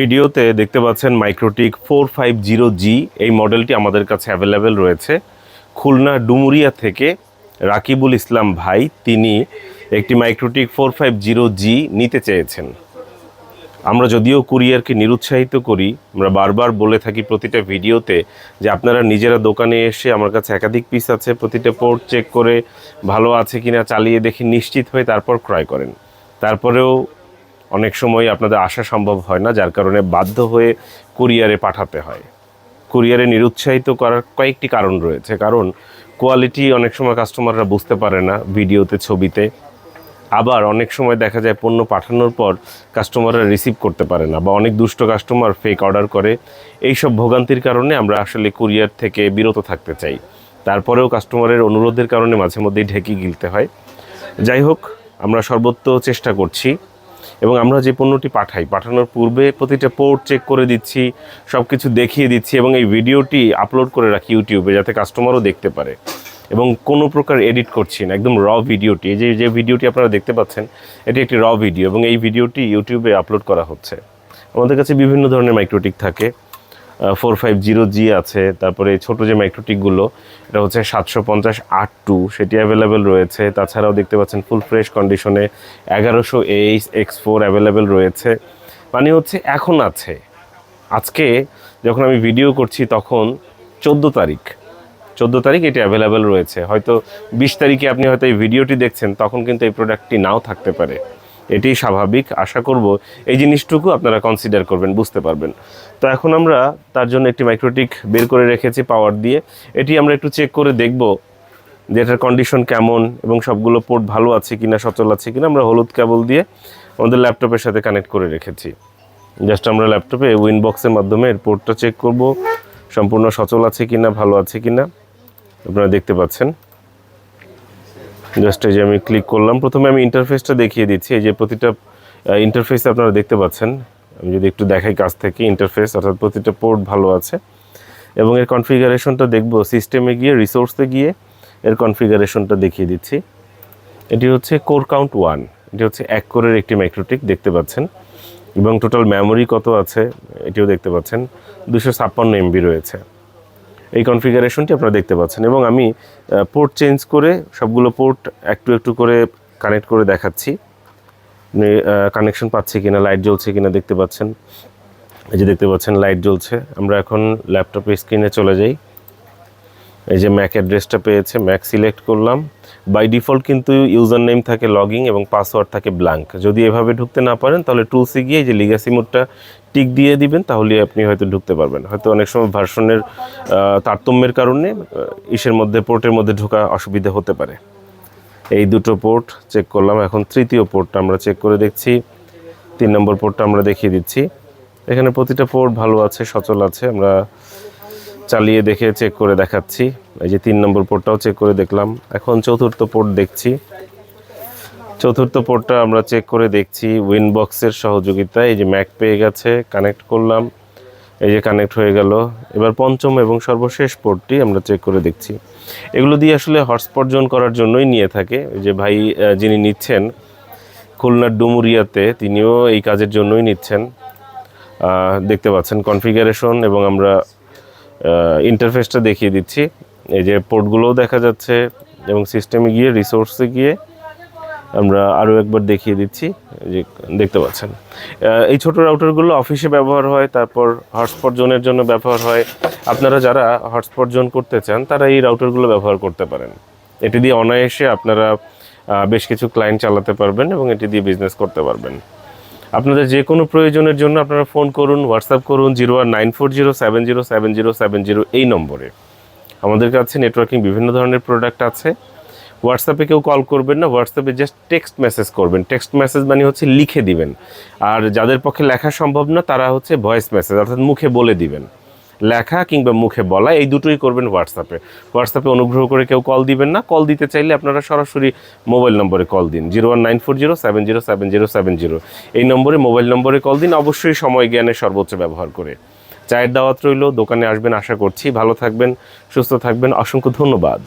ভিডিওতে দেখতে পাচ্ছেন MikroTik four five zero G এই মডেলটি আমাদের কাছে অ্যাভেলেবেল রয়েছে। খুলনা ডুমুরিয়া থেকে রাকিবুল ইসলাম ভাই, তিনি একটি MikroTik four five zero G নিতে চেয়েছেন। আমরা যদিও কুরিয়ারকে নিরুৎসাহিত করি, আমরা বারবার বলে থাকি প্রতিটা ভিডিওতে যে আপনারা নিজেরা দোকানে এসে আমার কাছে একাধিক পিস আছে, প্রতিটা পোর্ট চেক করে ভালো আছে কিনা চালিয়ে দেখে নিশ্চিত হয়ে তারপর ক্রয় করেন। তারপরেও অনেক সময় আপনাদের আসা সম্ভব হয় না, যার কারণে বাধ্য হয়ে কুরিয়ারে পাঠাতে হয়। কুরিয়ারে নিরুৎসাহিত করার কয়েকটি কারণ রয়েছে। কারণ কোয়ালিটি অনেক সময় কাস্টমাররা বুঝতে পারে না ভিডিওতে, ছবিতে। আবার অনেক সময় দেখা যায় পণ্য পাঠানোর পর কাস্টমাররা রিসিভ করতে পারে না বা অনেক দুষ্ট কাস্টমার ফেক অর্ডার করে। এইসব ভোগান্তির কারণে আমরা আসলে কুরিয়ার থেকে বিরত থাকতে চাই। তারপরেও কাস্টমারের অনুরোধের কারণে মাঝে মধ্যেই ঢেকি গিলতে হয়। যাই হোক, আমরা সর্বত্র চেষ্টা করছি। এবং আমরা যে পণ্যটি পাঠাই, পাঠানোর পূর্বে প্রতিটা পোর্ট চেক করে দিচ্ছি সব কিছু দেখিয়ে দিচ্ছি এবং এই ভিডিওটি আপলোড করে রাখি ইউটিউবে যাতে কাস্টমারও দেখতে পারে। এবং কোনো প্রকার এডিট করছি না, একদম র ভিডিওটি। এই যে যে ভিডিওটি আপনারা দেখতে পাচ্ছেন, এটি একটি র ভিডিও এবং এই ভিডিওটি ইউটিউবে আপলোড করা হচ্ছে। আমাদের কাছে বিভিন্ন ধরনের মাইক্রোটিক থাকে। ফোর ফাইভ জিরো জি আছে, তারপরে ছোটো যে মাইক্রোটিকগুলো এটা হচ্ছে সাতশো পঞ্চাশ আট টু সেটি অ্যাভেলেবেল রয়েছে। তাছাড়াও দেখতে পাচ্ছেন ফুল ফ্রেশ কন্ডিশনে এগারোশো এইচ এক্স ফোর অ্যাভেলেবেল রয়েছে। মানে হচ্ছে এখন আছে। আজকে যখন আমি ভিডিও করছি তখন চোদ্দ তারিখ। চোদ্দ তারিখ এটি অ্যাভেলেবেল রয়েছে। হয়তো বিশ তারিখে আপনি হয়তো এই ভিডিওটি দেখছেন, তখন কিন্তু এই প্রোডাক্টটি নাও থাকতে পারে। এটি স্বাভাবিক। আশা করব এই জিনিসটুকু আপনারা কনসিডার করবেন, বুঝতে পারবেন। তো এখন আমরা তার জন্য একটি মাইক্রোটিক বের করে রেখেছি পাওয়ার দিয়ে। এটি আমরা একটু চেক করে দেখব যে এটার কন্ডিশন কেমন এবং সবগুলো পোর্ট ভালো আছে কিনা, সচল আছে কিনা। আমরা হলুদ কেবল দিয়ে আমাদের ল্যাপটপের সাথে কানেক্ট করে রেখেছি। জাস্ট আমরা ল্যাপটপে উইনবক্সের মাধ্যমে এর পোর্টটা চেক করব, সম্পূর্ণ সচল আছে কিনা, ভালো আছে কিনা। আপনারা দেখতে পাচ্ছেন। জাস্ট এই যে আমি ক্লিক করলাম, প্রথমে আমি ইন্টারফেসটা দেখিয়ে দিচ্ছি। এই যে প্রতিটা ইন্টারফেস আপনারা দেখতে পাচ্ছেন। আমি যদি একটু দেখাই কাছ থেকে ইন্টারফেস অর্থাৎ প্রতিটা পোর্ট ভালো আছে। এবং এর কনফিগারেশনটা দেখব সিস্টেমে গিয়ে রিসোর্সে গিয়ে, এর কনফিগারেশনটা দেখিয়ে দিচ্ছি। এটি হচ্ছে কোর কাউন্ট ওয়ান এটি হচ্ছে এক কোরের একটি মাইক্রোটিক দেখতে পাচ্ছেন। এবং টোটাল মেমোরি কত আছে, এটিও দেখতে পাচ্ছেন। দুশো ছাপ্পান্ন এমবি রয়েছে। এই কনফিগারেশনটি আপনারা দেখতে পাচ্ছেন এবং আমি পোর্ট চেঞ্জ করে সবগুলো পোর্ট একটু একটু করে কানেক্ট করে দেখাচ্ছি। কানেকশন পাচ্ছে কিনা লাইট জ্বলছে কিনা দেখতে পাচ্ছেন। এই যে দেখতে পাচ্ছেন লাইট জ্বলছে। আমরা এখন ল্যাপটপে স্ক্রিনে চলে যাই। এই যে ম্যাক অ্যাড্রেসটা পেয়েছে ম্যাক সিলেক্ট করলাম। বাই ডিফল্ট কিন্তু ইউজার নেম থাকে লগিং এবং পাসওয়ার্ড থাকে ব্ল্যাঙ্ক যদি এভাবে ঢুকতে না পারেন, তাহলে টুলসে গিয়ে যে লিগাসি মোডটা টিক দিয়ে দিবেন, তাহলে আপনি হয়তো ঢুকতে পারবেন। হয়তো অনেক সময় ভার্সনের তারতম্যের কারণে ইসের মধ্যে পোর্টের মধ্যে ঢোকা অসুবিধা হতে পারে। এই দুটো পোর্ট চেক করলাম। এখন তৃতীয় পোর্টটা আমরা চেক করে দেখছি। তিন নম্বর পোর্টটা আমরা দেখিয়ে দিচ্ছি। এখানে প্রতিটা পোর্ট ভালো আছে, সচল আছে। আমরা চালিয়ে দেখে চেক করে দেখাচ্ছি। এই যে তিন নম্বর পোর্টটাও চেক করে দেখলাম। এখন চতুর্থ পোর্ট দেখছি। চতুর্থ পোর্টটা আমরা চেক করে দেখছি। উইনবক্সের সহযোগিতায় এই যে ম্যাক পেয়ে গেছে কানেক্ট করলাম। এই যে কানেক্ট হয়ে গেল। এবার পঞ্চম এবং সর্বশেষ পোর্টটি আমরা চেক করে দেখছি। এগুলো দিয়ে আসলে হটস্পট জোন করার জন্যই নিয়ে থাকে। যে ভাই যিনি নিচ্ছেন, খুলনার ডুমুরিয়াতে, তিনিও এই কাজের জন্যই নিচ্ছেন। দেখতে পাচ্ছেন কনফিগারেশন এবং আমরা ইন্টারফেসটা দেখিয়ে দিচ্ছি। এই যে পোর্টগুলোও দেখা যাচ্ছে এবং সিস্টেমে গিয়ে রিসোর্সে গিয়ে আমরা আরও একবার দেখিয়ে দিচ্ছি যে দেখতে পাচ্ছেন। এই ছোট রাউটারগুলো অফিসে ব্যবহার হয়, তারপর হটস্পট জোনের জন্য ব্যবহার হয়। আপনারা যারা হটস্পট জোন করতে চান, তারা এই রাউটারগুলো ব্যবহার করতে পারেন। এটি দিয়ে অনায়াসে আপনারা বেশ কিছু ক্লায়েন্ট চালাতে পারবেন এবং এটি দিয়ে বিজনেস করতে পারবেন। আপনাদের যে কোনো প্রয়োজনের জন্য আপনারা ফোন করুন হোয়াটসঅ্যাপ করুন zero one nine four zero seven zero seven zero seven zero এই নম্বরে। আমাদের কাছে নেটওয়ার্কিং বিভিন্ন ধরনের প্রোডাক্ট আছে। হোয়াটসঅ্যাপে কেউ কল করবেন না হোয়াটসঅ্যাপে জাস্ট টেক্সট মেসেজ করবেন। টেক্সট মেসেজ মানে হচ্ছে লিখে দিবেন। আর যাদের পক্ষে লেখা সম্ভব না, তারা হচ্ছে ভয়েস মেসেজ অর্থাৎ মুখে বলে দিবেন। লেখা কিংবা মুখে বলা, এই দুটোই করবেন হোয়াটসঅ্যাপে হোয়াটসঅ্যাপে অনুগ্রহ করে কেউ কল দিবেন না। কল দিতে চাইলে আপনারা সরাসরি মোবাইল নম্বরে কল দিন। Zero one nine four zero seven zero seven zero seven zero এই নম্বরে মোবাইল নম্বরে কল দিন। অবশ্যই সময় জ্ঞানের সর্বোচ্চ ব্যবহার করে। চায়ের দাওয়াত রইল দোকানে আসবেন আশা করছি। ভালো থাকবেন সুস্থ থাকবেন অসংখ্য ধন্যবাদ।